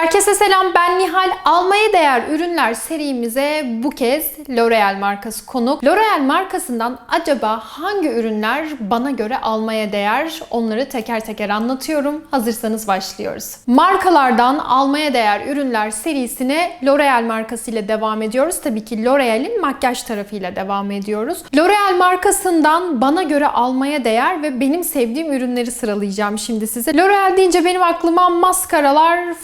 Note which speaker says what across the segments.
Speaker 1: Herkese selam ben Nihal. Almaya değer ürünler serimize bu kez L'Oreal markası konuk. L'Oreal markasından acaba hangi ürünler bana göre almaya değer? Onları teker teker anlatıyorum. Hazırsanız başlıyoruz. Markalardan almaya değer ürünler serisine L'Oreal markasıyla devam ediyoruz. Tabii ki L'Oreal'in makyaj tarafıyla devam ediyoruz. L'Oreal markasından bana göre almaya değer ve benim sevdiğim ürünleri sıralayacağım şimdi size. L'Oreal deyince benim aklıma maskaralar,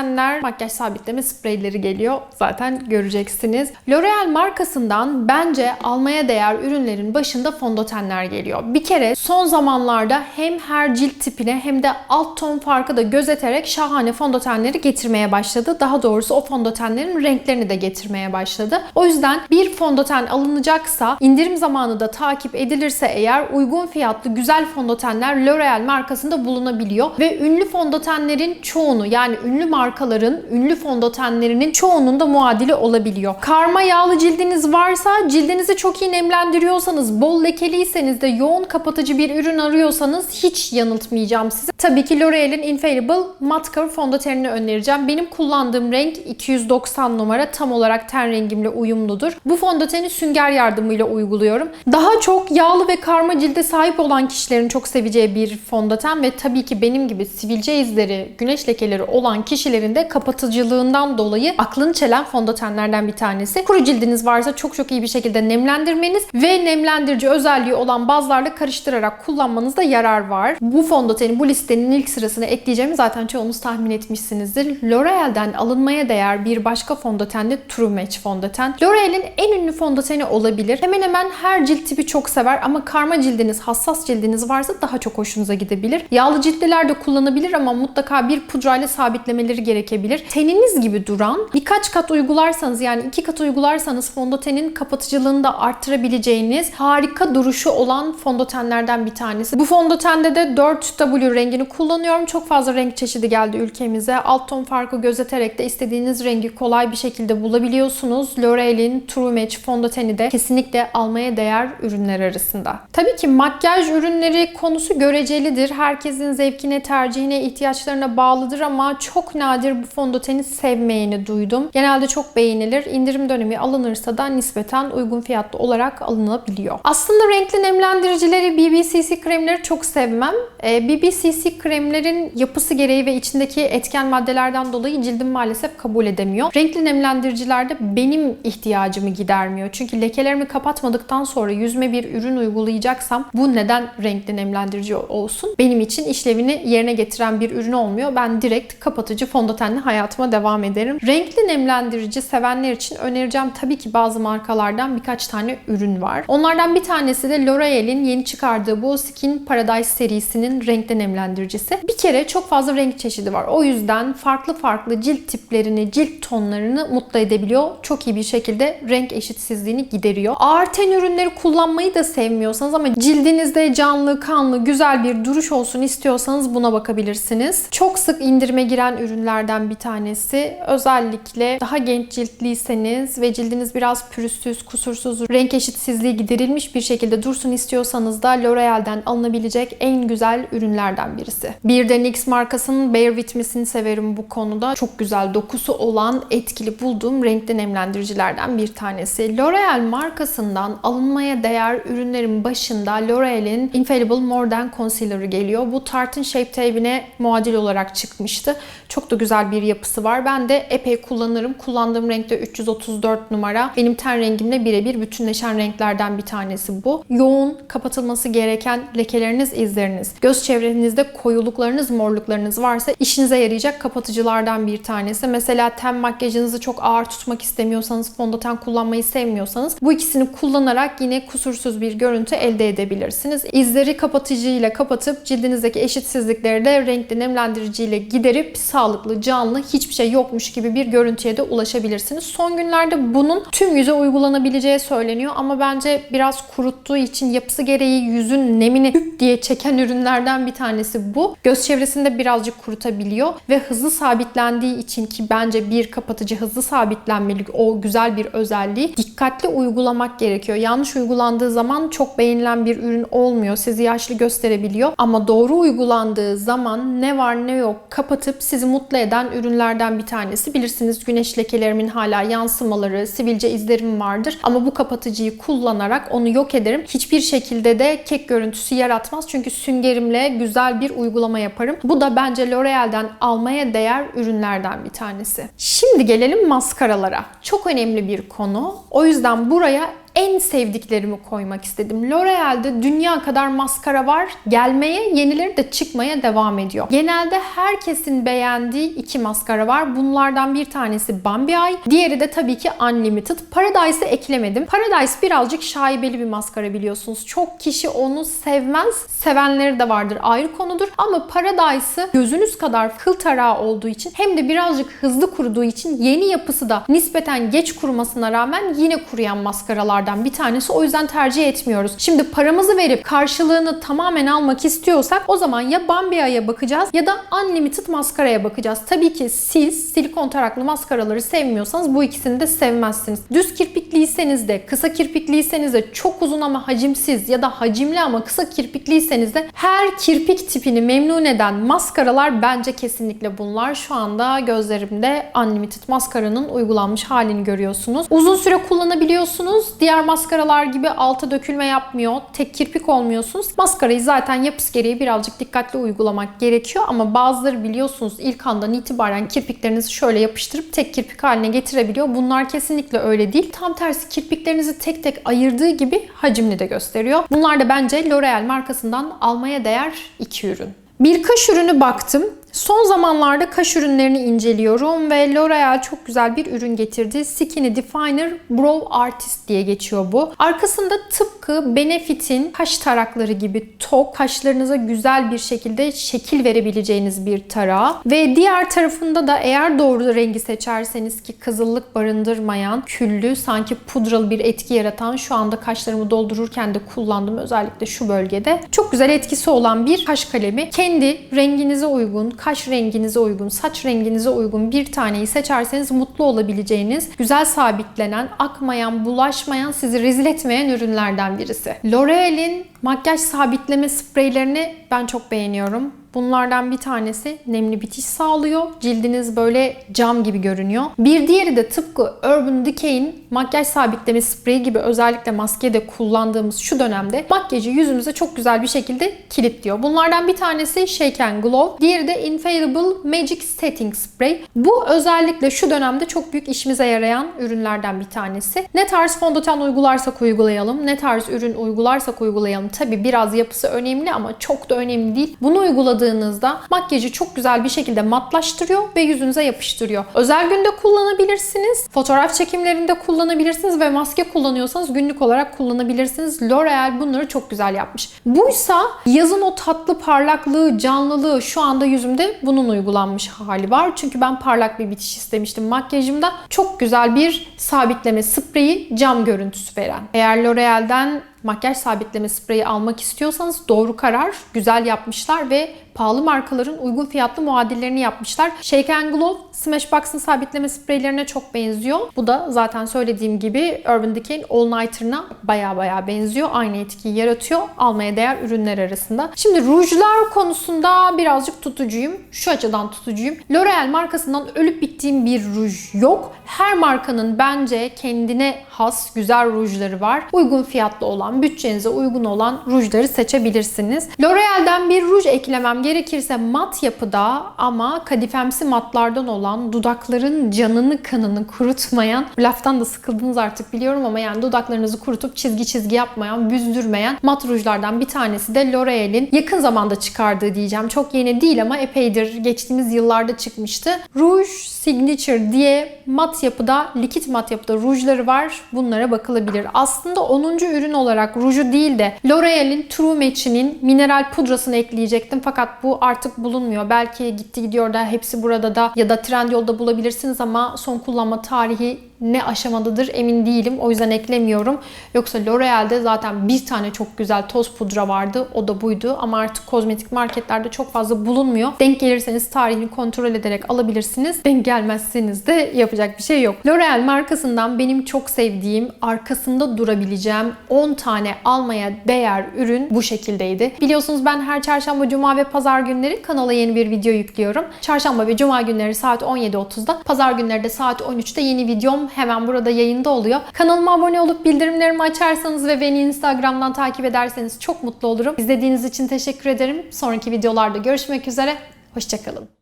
Speaker 1: fondötenler, makyaj sabitleme spreyleri geliyor. Zaten göreceksiniz. L'Oreal markasından bence almaya değer ürünlerin başında fondötenler geliyor. Bir kere son zamanlarda hem her cilt tipine hem de alt ton farkı da gözeterek şahane fondötenleri getirmeye başladı. Daha doğrusu o fondötenlerin renklerini de getirmeye başladı. O yüzden bir fondöten alınacaksa indirim zamanı da takip edilirse eğer uygun fiyatlı güzel fondötenler L'Oreal markasında bulunabiliyor ve ünlü fondötenlerin çoğunu yani ünlü markaların ünlü fondötenlerinin çoğunun da muadili olabiliyor. Karma yağlı cildiniz varsa cildinizi çok iyi nemlendiriyorsanız, bol lekeliyseniz de yoğun kapatıcı bir ürün arıyorsanız hiç yanıltmayacağım sizi. Tabii ki L'Oreal'in Infallible Matte Cover fondötenini önereceğim. Benim kullandığım renk 290 numara tam olarak ten rengimle uyumludur. Bu fondöteni sünger yardımıyla uyguluyorum. Daha çok yağlı ve karma cilde sahip olan kişilerin çok seveceği bir fondöten ve tabii ki benim gibi sivilce izleri, güneş lekeleri olan kişilerin de kapatıcılığından dolayı aklını çelen fondötenlerden bir tanesi. Kuru cildiniz varsa çok çok iyi bir şekilde nemlendirmeniz ve nemlendirici özelliği olan bazlarla karıştırarak kullanmanızda yarar var. Bu fondöteni bu listenin ilk sırasına ekleyeceğimi zaten çoğunuz tahmin etmişsinizdir. L'Oreal'den alınmaya değer bir başka fondöten de True Match fondöten. L'Oreal'in en ünlü fondöteni olabilir. Hemen hemen her cilt tipi çok sever ama karma cildiniz, hassas cildiniz varsa daha çok hoşunuza gidebilir. Yağlı ciltliler de kullanabilir ama mutlaka bir pudrayla sabitlemeleri gerekebilir. Teniniz gibi duran birkaç kat uygularsanız yani iki kat uygularsanız fondötenin kapatıcılığını da arttırabileceğiniz harika duruşu olan fondötenlerden bir tanesi. Bu fondötende de 4W rengini kullanıyorum. Çok fazla renk çeşidi geldi ülkemize. Alt ton farkı gözeterek de istediğiniz rengi kolay bir şekilde bulabiliyorsunuz. L'Oreal'in True Match fondöteni de kesinlikle almaya değer ürünler arasında. Tabii ki makyaj ürünleri konusu görecelidir. Herkesin zevkine, tercihine, ihtiyaçlarına bağlıdır ama çok nadir bu fondöteni sevmeyeni duydum. Genelde çok beğenilir. İndirim dönemi alınırsa da nispeten uygun fiyatlı olarak alınabiliyor. Aslında renkli nemlendiricileri, BBCC kremleri çok sevmem. Ee, BBCC kremlerin yapısı gereği ve içindeki etken maddelerden dolayı cildim maalesef kabul edemiyor. Renkli nemlendiricilerde benim ihtiyacımı gidermiyor. Çünkü lekelerimi kapatmadıktan sonra yüzme bir ürün uygulayacaksam bu neden renkli nemlendirici olsun? Benim için işlevini yerine getiren bir ürün olmuyor. Ben direkt kapatıcı fondötenle hayatıma devam ederim. Renkli nemlendirici sevenler için önereceğim tabii ki bazı markalardan birkaç tane ürün var. Onlardan bir tanesi de L'Oreal'in yeni çıkardığı bu Skin Paradise serisinin renkli nemlendiricisi. Bir kere çok fazla renk çeşidi var. O yüzden farklı farklı cilt tiplerini, cilt tonlarını mutlu edebiliyor. Çok iyi bir şekilde renk eşitsizliğini gideriyor. Ağır ten ürünleri kullanmayı da sevmiyorsanız ama cildinizde canlı, kanlı, güzel bir duruş olsun istiyorsanız buna bakabilirsiniz. Çok sık indirime giren ürünlerden bir tanesi. Özellikle daha genç ciltliyseniz ve cildiniz biraz pürüzsüz, kusursuz, renk eşitsizliği giderilmiş bir şekilde dursun istiyorsanız da L'Oreal'den alınabilecek en güzel ürünlerden birisi. Bir de NYX markasının Bare With Me'sini severim bu konuda. Çok güzel dokusu olan, etkili bulduğum renkli nemlendiricilerden bir tanesi. L'Oreal markasından alınmaya değer ürünlerin başında L'Oreal'in Infallible More Than Concealer'ı geliyor. Bu Tarte'ın Shape Tape'ine muadil olarak çıkmıştı. Çok da güzel bir yapısı var. Ben de epey kullanırım. Kullandığım renk de 334 numara. Benim ten rengimle birebir bütünleşen renklerden bir tanesi bu. Yoğun, kapatılması gereken lekeleriniz, izleriniz, göz çevrenizde koyuluklarınız, morluklarınız varsa işinize yarayacak kapatıcılardan bir tanesi. Mesela ten makyajınızı çok ağır tutmak istemiyorsanız, fondöten kullanmayı sevmiyorsanız bu ikisini kullanarak yine kusursuz bir görüntü elde edebilirsiniz. İzleri kapatıcıyla kapatıp cildinizdeki eşitsizlikleri de renkli nemlendiriciyle giderip sağlıklı, canlı, hiçbir şey yokmuş gibi bir görüntüye de ulaşabilirsiniz. Son günlerde bunun tüm yüze uygulanabileceği söyleniyor ama bence biraz kuruttuğu için yapısı gereği yüzün nemini hüp diye çeken ürünlerden bir tanesi bu. Göz çevresinde birazcık kurutabiliyor ve hızlı sabitlendiği için ki bence bir kapatıcı hızlı sabitlenmeli o güzel bir özelliği dikkatli uygulamak gerekiyor. Yanlış uygulandığı zaman çok beğenilen bir ürün olmuyor. Sizi yaşlı gösterebiliyor ama doğru uygulandığı zaman ne var ne yok kapatıp sizi mutlu eden ürünlerden bir tanesi. Bilirsiniz güneş lekelerimin hala yansımaları, sivilce izlerim vardır. Ama bu kapatıcıyı kullanarak onu yok ederim. Hiçbir şekilde de kek görüntüsü yaratmaz. Çünkü süngerimle güzel bir uygulama yaparım. Bu da bence L'Oreal'den almaya değer ürünlerden bir tanesi. Şimdi gelelim maskaralara. Çok önemli bir konu. O yüzden buraya en sevdiklerimi koymak istedim. L'Oreal'de dünya kadar maskara var. Gelmeye, yenileri de çıkmaya devam ediyor. Genelde herkesin beğendiği iki maskara var. Bunlardan bir tanesi Bambi Eye, diğeri de tabii ki Unlimited. Paradise'ı eklemedim. Paradise birazcık şaibeli bir maskara biliyorsunuz. Çok kişi onu sevmez. Sevenleri de vardır ayrı konudur. Ama Paradise'ı gözünüz kadar kıl tarağı olduğu için hem de birazcık hızlı kuruduğu için yeni yapısı da nispeten geç kurumasına rağmen yine kuruyan maskaralar markalardan bir tanesi. O yüzden tercih etmiyoruz. Şimdi paramızı verip karşılığını tamamen almak istiyorsak o zaman ya Bambia'ya bakacağız ya da Unlimited maskaraya bakacağız. Tabii ki siz silikon taraklı maskaraları sevmiyorsanız bu ikisini de sevmezsiniz. Düz kirpikliyseniz de, kısa kirpikliyseniz de, çok uzun ama hacimsiz ya da hacimli ama kısa kirpikliyseniz de her kirpik tipini memnun eden maskaralar bence kesinlikle bunlar. Şu anda gözlerimde Unlimited maskaranın uygulanmış halini görüyorsunuz. Uzun süre kullanabiliyorsunuz. Diğer maskaralar gibi alta dökülme yapmıyor. Tek kirpik olmuyorsunuz. Maskarayı zaten yapısı gereği birazcık dikkatli uygulamak gerekiyor ama bazıları biliyorsunuz ilk andan itibaren kirpiklerinizi şöyle yapıştırıp tek kirpik haline getirebiliyor. Bunlar kesinlikle öyle değil. Tam tersi kirpiklerinizi tek tek ayırdığı gibi hacimli de gösteriyor. Bunlar da bence L'Oreal markasından almaya değer iki ürün. Birkaç ürünü baktım. Son zamanlarda kaş ürünlerini inceliyorum ve L'Oreal çok güzel bir ürün getirdi. Skinny Definer Brow Artist diye geçiyor bu. Arkasında tıpkı Benefit'in kaş tarakları gibi tok, kaşlarınıza güzel bir şekilde şekil verebileceğiniz bir tarağı. Ve diğer tarafında da eğer doğru rengi seçerseniz ki kızıllık barındırmayan, küllü, sanki pudralı bir etki yaratan şu anda kaşlarımı doldururken de kullandım özellikle şu bölgede. Çok güzel etkisi olan bir kaş kalemi. Kendi renginize uygun, kaş renginize uygun, saç renginize uygun bir taneyi seçerseniz mutlu olabileceğiniz, güzel sabitlenen, akmayan, bulaşmayan, sizi rezil etmeyen ürünlerden birisi. L'Oreal'in makyaj sabitleme spreylerini ben çok beğeniyorum. Bunlardan bir tanesi nemli bitiş sağlıyor. Cildiniz böyle cam gibi görünüyor. Bir diğeri de tıpkı Urban Decay'in makyaj sabitleme spreyi gibi özellikle maskede kullandığımız şu dönemde makyajı yüzümüze çok güzel bir şekilde kilitliyor. Bunlardan bir tanesi Shake and Glow. Diğeri de Infallible Magic Setting Spray. Bu özellikle şu dönemde çok büyük işimize yarayan ürünlerden bir tanesi. Ne tarz fondöten uygularsak uygulayalım, ne tarz ürün uygularsak uygulayalım. Tabi biraz yapısı önemli ama çok da önemli değil. Bunu uyguladığımızda uyguladığınızda makyajı çok güzel bir şekilde matlaştırıyor ve yüzünüze yapıştırıyor. Özel günde kullanabilirsiniz. Fotoğraf çekimlerinde kullanabilirsiniz ve maske kullanıyorsanız günlük olarak kullanabilirsiniz. L'Oreal bunları çok güzel yapmış. Buysa yazın o tatlı parlaklığı, canlılığı şu anda yüzümde bunun uygulanmış hali var. Çünkü ben parlak bir bitiş istemiştim makyajımda. Çok güzel bir sabitleme spreyi cam görüntüsü veren. Eğer L'Oreal'den makyaj sabitleme spreyi almak istiyorsanız doğru karar. Güzel yapmışlar ve pahalı markaların uygun fiyatlı muadillerini yapmışlar. Shake and Glow Smashbox'ın sabitleme spreylerine çok benziyor. Bu da zaten söylediğim gibi Urban Decay'in All Nighter'ına baya baya benziyor. Aynı etkiyi yaratıyor. Almaya değer ürünler arasında. Şimdi rujlar konusunda birazcık tutucuyum. Şu açıdan tutucuyum. L'Oreal markasından ölüp bittiğim bir ruj yok. Her markanın bence kendine has güzel rujları var. Uygun fiyatlı olan, bütçenize uygun olan rujları seçebilirsiniz. L'Oreal'den bir ruj eklemem gerekirse mat yapıda ama kadifemsi matlardan olan dudakların canını kanını kurutmayan laftan da sıkıldınız artık biliyorum ama yani dudaklarınızı kurutup çizgi çizgi yapmayan, büzdürmeyen mat rujlardan bir tanesi de L'Oreal'in yakın zamanda çıkardığı diyeceğim. Çok yeni değil ama epeydir geçtiğimiz yıllarda çıkmıştı. Rouge Signature diye mat yapıda, likit mat yapıda rujları var. Bunlara bakılabilir. Aslında 10. ürün olarak ruju değil de L'Oreal'in True Match'inin mineral pudrasını ekleyecektim. Fakat bu artık bulunmuyor. Belki gitti gidiyor da hepsi burada da ya da Trendyol'da bulabilirsiniz ama son kullanma tarihi ne aşamadadır emin değilim. O yüzden eklemiyorum. Yoksa L'Oreal'de zaten bir tane çok güzel toz pudra vardı. O da buydu. Ama artık kozmetik marketlerde çok fazla bulunmuyor. Denk gelirseniz tarihini kontrol ederek alabilirsiniz. Denk gelmezseniz de yapacak bir şey yok. L'Oreal markasından benim çok sevdiğim, arkasında durabileceğim 10 tane almaya değer ürün bu şekildeydi. Biliyorsunuz ben her çarşamba, cuma ve pazar günleri kanala yeni bir video yüklüyorum. Çarşamba ve cuma günleri saat 17.30'da, pazar günleri de saat 13'te yeni videom hemen burada yayında oluyor. Kanalıma abone olup bildirimlerimi açarsanız ve beni Instagram'dan takip ederseniz çok mutlu olurum. İzlediğiniz için teşekkür ederim. Sonraki videolarda görüşmek üzere. Hoşçakalın.